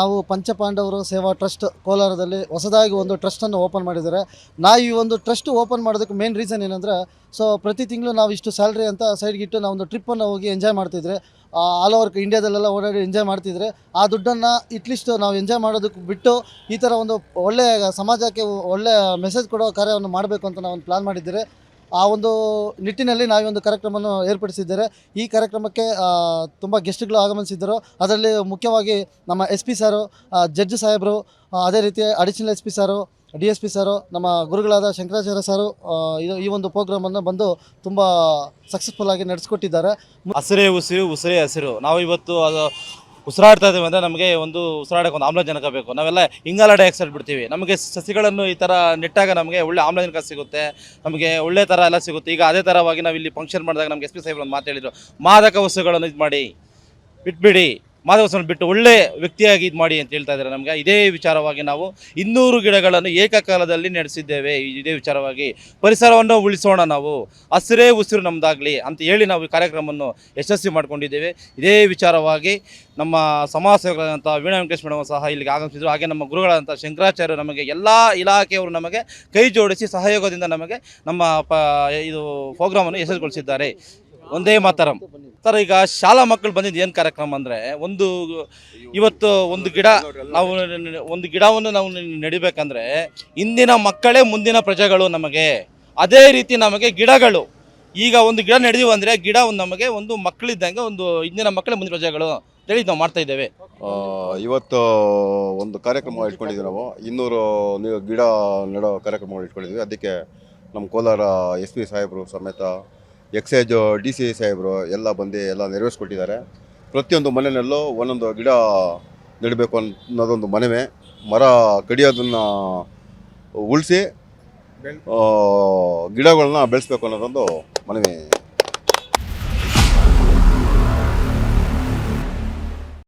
ನಾವು ಪಂಚಪಾಂಡವರು ಸೇವಾ ಟ್ರಸ್ಟ್ ಕೋಲಾರದಲ್ಲಿ ಹೊಸದಾಗಿ ಒಂದು ಟ್ರಸ್ಟನ್ನು ಓಪನ್ ಮಾಡಿದ್ದಾರೆ. ನಾವು ಈ ಒಂದು ಟ್ರಸ್ಟ್ ಓಪನ್ ಮಾಡೋದಕ್ಕೆ ಮೇನ್ ರೀಸನ್ ಏನಂದರೆ ಸೊ ಪ್ರತಿ ತಿಂಗಳು ನಾವು ಇಷ್ಟು ಸ್ಯಾಲ್ರಿ ಅಂತ ಸೈಡ್ಗಿಟ್ಟು ನಾವು ಒಂದು ಟ್ರಿಪ್ಪನ್ನು ಹೋಗಿ ಎಂಜಾಯ್ ಮಾಡ್ತಿದ್ರೆ ಆಲ್ ಓವರ್ ಇಂಡಿಯಾದಲ್ಲೆಲ್ಲ ಓಡಾಡಿ ಎಂಜಾಯ್ ಮಾಡ್ತಿದ್ರೆ, ಆ ದುಡ್ಡನ್ನು ಇಟ್ಲೀಸ್ಟ್ ನಾವು ಎಂಜಾಯ್ ಮಾಡೋದಕ್ಕೆ ಬಿಟ್ಟು ಈ ಥರ ಒಂದು ಒಳ್ಳೆಯ ಸಮಾಜಕ್ಕೆ ಒಳ್ಳೆಯ ಮೆಸೇಜ್ ಕೊಡೋ ಕಾರ್ಯವನ್ನು ಮಾಡಬೇಕು ಅಂತ ನಾವು ಒಂದು ಪ್ಲಾನ್ ಮಾಡಿದ್ದೀರಿ. ಆ ಒಂದು ನಿಟ್ಟಿನಲ್ಲಿ ನಾವು ಒಂದು ಕಾರ್ಯಕ್ರಮವನ್ನು ಏರ್ಪಡಿಸಿದ್ದೇವೆ ಈ ಕಾರ್ಯಕ್ರಮಕ್ಕೆ ತುಂಬ ಗೆಸ್ಟ್ಗಳು ಆಗಮನಿಸಿದ್ದರು ಅದರಲ್ಲಿ ಮುಖ್ಯವಾಗಿ ನಮ್ಮ ಎಸ್ ಪಿ ಸಾರು ಜಡ್ಜ್ ಸಾಹೇಬರು ಅದೇ ರೀತಿ additional S P sir, D S P sir, ನಮ್ಮ ಗುರುಗಳಾದ ಶಂಕರಾಚಾರ್ಯ ಸಾರು ಈ ಒಂದು ಪ್ರೋಗ್ರಾಮನ್ನು ಬಂದು ತುಂಬ ಸಕ್ಸಸ್ಫುಲ್ ಆಗಿ ನಡೆಸ್ಕೊಟ್ಟಿದ್ದಾರೆ. ಹಸಿರೇ ಉಸಿರು, ಉಸಿರೇ ಹಸಿರು. ನಾವು ಇವತ್ತು ಅದು ಉಸಿರಾಡ್ತಾ ಇದ್ದೀವಿ ಅಂದರೆ ನಮಗೆ ಒಂದು ಉಸಿರಾಡೋಕೆ ಒಂದು ಆಮ್ಲಜನಕ ಬೇಕು. ನಾವೆಲ್ಲ ಇಂಗಾಲ ಡೈಆಕ್ಸೈಡ್ ಬಿಡ್ತೀವಿ. ನಮಗೆ ಸಸಿಗಳನ್ನು ಈ ಥರ ನೆಟ್ಟಾಗ ನಮಗೆ ಒಳ್ಳೆ ಆಮ್ಲಜನಕ ಸಿಗುತ್ತೆ. ನಮಗೆ ಒಳ್ಳೆ ಥರ ಎಲ್ಲ ಸಿಗುತ್ತೆ. ಈಗ ಅದೇ ಥರವಾಗಿ ನಾವು ಇಲ್ಲಿ ಫಂಕ್ಷನ್ ಮಾಡಿದಾಗ ನಮಗೆ ಎಸ್ ಪಿ ಮಾತಾಡಿದರು ಮಾತು ಹೇಳಿದ್ರು, ಮಾದಕ ವಸ್ತುಗಳನ್ನು ಇದು ಮಾಡಿ ಬಿಟ್ಬಿಡಿ ವಸ್ತುಗಳನ್ನು ಬಿಟ್ಟು ಒಳ್ಳೆ ವ್ಯಕ್ತಿಯಾಗಿ ಇದು ಮಾಡಿ ಅಂತ ಹೇಳ್ತಾ ಇದ್ದಾರೆ ನಮಗೆ. ಇದೇ ವಿಚಾರವಾಗಿ ನಾವು ಇನ್ನೂರು ಗಿಡಗಳನ್ನು ಏಕಕಾಲದಲ್ಲಿ ನಡೆಸಿದ್ದೇವೆ. ಇದೇ ವಿಚಾರವಾಗಿ ಪರಿಸರವನ್ನು ಉಳಿಸೋಣ ನಾವು. ಹಸಿರೇ ಉಸಿರು ನಮ್ಮದಾಗಲಿ ಅಂತ ಹೇಳಿ ನಾವು ಈ ಕಾರ್ಯಕ್ರಮವನ್ನು ಯಶಸ್ವಿ ಮಾಡಿಕೊಂಡಿದ್ದೇವೆ. ಇದೇ ವಿಚಾರವಾಗಿ ನಮ್ಮ ಸಮಾಜ ಸೇವಕರಾದಂಥ ವೀಣಾ ವೆಂಕಟೇಶ್ ಮೇಡಮ್ ಸಹ ಇಲ್ಲಿಗೆ ಆಗಮಿಸಿದ್ರು. ಹಾಗೆ ನಮ್ಮ ಗುರುಗಳಾದಂಥ ಶಂಕರಾಚಾರ್ಯರು ನಮಗೆ ಎಲ್ಲ ಇಲಾಖೆಯವರು ನಮಗೆ ಕೈ ಜೋಡಿಸಿ ಸಹಯೋಗದಿಂದ ನಮಗೆ ನಮ್ಮ ಪ, ಇದು ಪ್ರೋಗ್ರಾಮನ್ನು ಯಶಸ್ವಿಗೊಳಿಸಿದ್ದಾರೆ. ಒಂದೇ ಮಾತರಂ. ಸರ್, ಈಗ ಶಾಲಾ ಮಕ್ಕಳು ಬಂದಿದ್ದು ಏನು ಕಾರ್ಯಕ್ರಮ ಅಂದರೆ ಒಂದು ಇವತ್ತು ಒಂದು ಗಿಡ ನಾವು ಒಂದು ಗಿಡವನ್ನು ನಾವು ನೆಡಿಬೇಕಂದ್ರೆ ಇಂದಿನ ಮಕ್ಕಳೇ ಮುಂದಿನ ಪ್ರಜೆಗಳು ನಮಗೆ. ಅದೇ ರೀತಿ ನಮಗೆ ಗಿಡಗಳು. ಈಗ ಒಂದು ಗಿಡ ನೆಡೆದೀವಿ ಅಂದರೆ ಗಿಡ ಒಂದು ನಮಗೆ ಒಂದು ಮಕ್ಕಳಿದ್ದಂಗೆ ಒಂದು ಇಂದಿನ ಮಕ್ಕಳೇ ಮುಂದಿನ ಪ್ರಜೆಗಳು ಅಂತೇಳಿ ನಾವು ಮಾಡ್ತಾ ಇದ್ದೇವೆ. ಇವತ್ತು ಒಂದು ಕಾರ್ಯಕ್ರಮ ಇಟ್ಕೊಂಡಿದ್ವಿ ನಾವು. ಇನ್ನೂರು ಗಿಡ ನೆಡೋ ಕಾರ್ಯಕ್ರಮಗಳು ಇಟ್ಕೊಂಡಿದ್ವಿ ಅದಕ್ಕೆ ನಮ್ಮ ಕೋಲಾರ ಎಸ್ ಪಿ ಸಾಹೇಬರು ಸಮೇತ ಎಕ್ಸೈಜ್ ಡಿ ಸಿ ಸಾಹೇಬರು ಎಲ್ಲ ಬಂದು ಎಲ್ಲ ನೆರವೇರಿಸ್ಕೊಟ್ಟಿದ್ದಾರೆ. ಪ್ರತಿಯೊಂದು ಮನೆಯಲ್ಲೂ ಒಂದೊಂದು ಗಿಡ ನೆಡಬೇಕು ಅನ್ನೋದೊಂದು ಮನವಿ. ಮರ ಕಡಿಯೋದನ್ನು ಉಳಿಸಿ ಗಿಡಗಳನ್ನ ಬೆಳೆಸ್ಬೇಕು ಅನ್ನೋದೊಂದು ಮನವಿ.